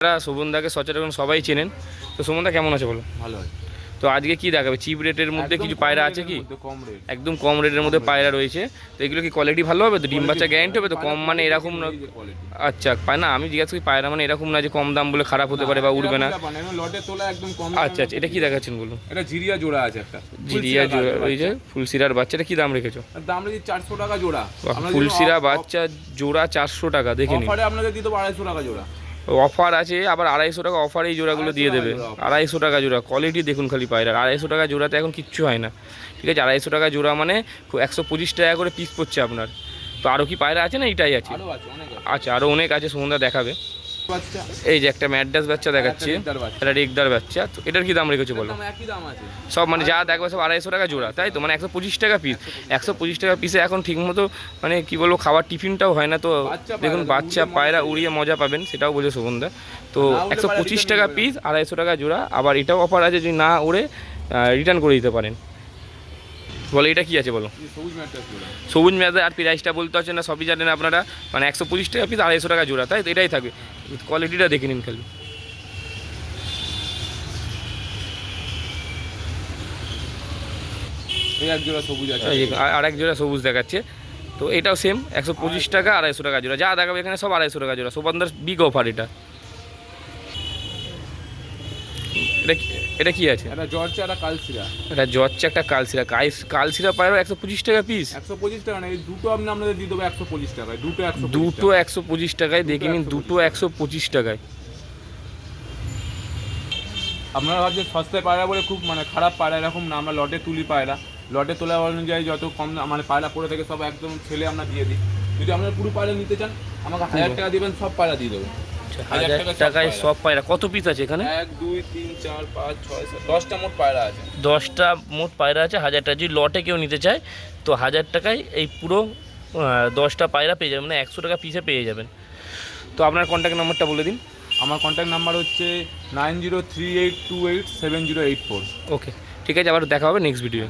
আপনারা শোভনদাকে সচরাচর সবাই চেনেন। তো শোভনদা কেমন আছে বলো? ভালো তো আজকে কি দেখাবে? চিপ রেটের মধ্যে কিছু পায়রা আছে কি? একদম কম রেটের মধ্যে পায়রা রয়েছে। তো এগুলো কি কোয়ালিটি ভালো হবে? তো ডিম বাচ্চা গ্যারান্টি হবে? তো কম মানে এরকম আচ্ছা না আমি জিজ্ঞাসা করি পায়রা মানে এরকম না যে কম দাম বলে খারাপ হতে পারে বা উঠবে না? লটে তোলা একদম কম আচ্ছা আচ্ছা এটা কি দেখাচ্ছেন বলুন? এটা জিরিয়া জোড়া আছে একটা। জিরিয়া জোড়া ওই যে ফুলসিরার বাচ্চাটা কি দাম রেখেছো? দাম রেখেছি চারশো টাকা জোড়া। ফুলসিরা বাচ্চা জোড়া চারশো টাকা দেখে নিন। আপনাকে দিতে আড়াইশো টাকা জোড়া। অফার আছে আবার আড়াইশো টাকা অফার এই জোড়াগুলো দিয়ে দেবে। আড়াইশো টাকা জোড়া কোয়ালিটি দেখুন খালি পায়রা। আড়াইশো টাকা জোড়াতে এখন কিচ্ছু হয় না। ঠিক আছে আড়াইশো টাকা জোড়া মানে একশো পঁচিশ টাকা করে পিস পড়ছে আপনার। তো আরও কি পায়রা আছে না এটাই আছে? আচ্ছা আরও অনেক আছে সুমন্দা দেখাবে। এই যে একটা ম্যাডাস বাচ্চা দেখাচ্ছি। একটা এটা রেগদার বাচ্চা। তো এটার কি দাম রেখেছো বলো? সব মানে যা দেখবে সব আড়াইশো টাকা জোড়া তাই তো? মানে একশো পঁচিশ টাকা পিস একশো পঁচিশ টাকা পিসে এখন ঠিকমতো মানে কি বলব খাবার টিফিনটাও হয় না তো। দেখুন বাচ্চা পায়রা উড়িয়ে মজা পাবেন সেটাও বোঝে শোভনদা। তো একশো পঁচিশ টাকা পিস আড়াইশো টাকা জোড়া। আবার এটাও অফার আছে যদি না উড়ে রিটার্ন করে দিতে পারেন। বলো এটা কি আছে বলো? সবুজ মেয়াদে আর প্রাইসটা বলতে হচ্ছে না সবই জানেন আপনারা মানে একশো পঁচিশ টাকা পিস আড়াইশো টাকা জোড়া তাই তো? এটাই থাকবে। কোয়ালিটিটা দেখে নিন খালি। এক জোড়া সবুজ আছে। আর- আর এক জোড়া সবুজ দেখাচ্ছে। তো এটাও সেম একশো পঁচিশ টাকা আড়াইশো টাকা জোড়া। যা দেখাবে এখানে সব আড়াইশো টাকা জোড়া। সোপানদার বিগ অফার এটা। এটা কি- এটা কি আছে? একটা জর্জা একটা কালসিরা এটা জচ্ছে একটা কালসিরা কালসিরা পায়রা একশো পঁচিশ টাকা পিস একশো পঁচিশ টাকা না এই দুটো আপনি আপনাদের দিয়ে দেবো একশো পঁচিশ টাকায়। দুটো একশো দুটো একশো পঁচিশ টাকায় দেখে নিন দুটো একশো পঁচিশ টাকায়। আপনারা ভাবছেন সস্তায় পায়রা বলে খুব মানে খারাপ পায়রা এরকম না আমরা লটে তুলি পায়রা। লটে তোলা অনুযায়ী যত কম মানে পায়রা পড়ে থাকে সব একদম ছেলে আমরা দিয়ে দিই। যদি আপনারা পুরো পায়রা নিতে চান আমাকে হাজার টাকা দিবেন সব পায়রা দিয়ে দেবো। হাজার টাকায়। সব পায়রা। কত পিস আছে এখানে? এক দুই তিন চার পাঁচ ছয় সাত দশটা মোট পায়রা আছে। দশটা মোট পায়রা আছে হাজার টাকা। যদি লটে কেউ নিতে চায় তো হাজার টাকায় এই পুরো দশটা পায়রা পেয়ে যাবেন মানে একশো টাকা পিসে পেয়ে যাবেন। তো আপনার কন্ট্যাক্ট নাম্বারটা বলে দিন। আমার কন্ট্যাক্ট নাম্বার হচ্ছে nine zero three eight two eight seven zero eight four. Okay ঠিক আছে আবার দেখা হবে নেক্সট ভিডিও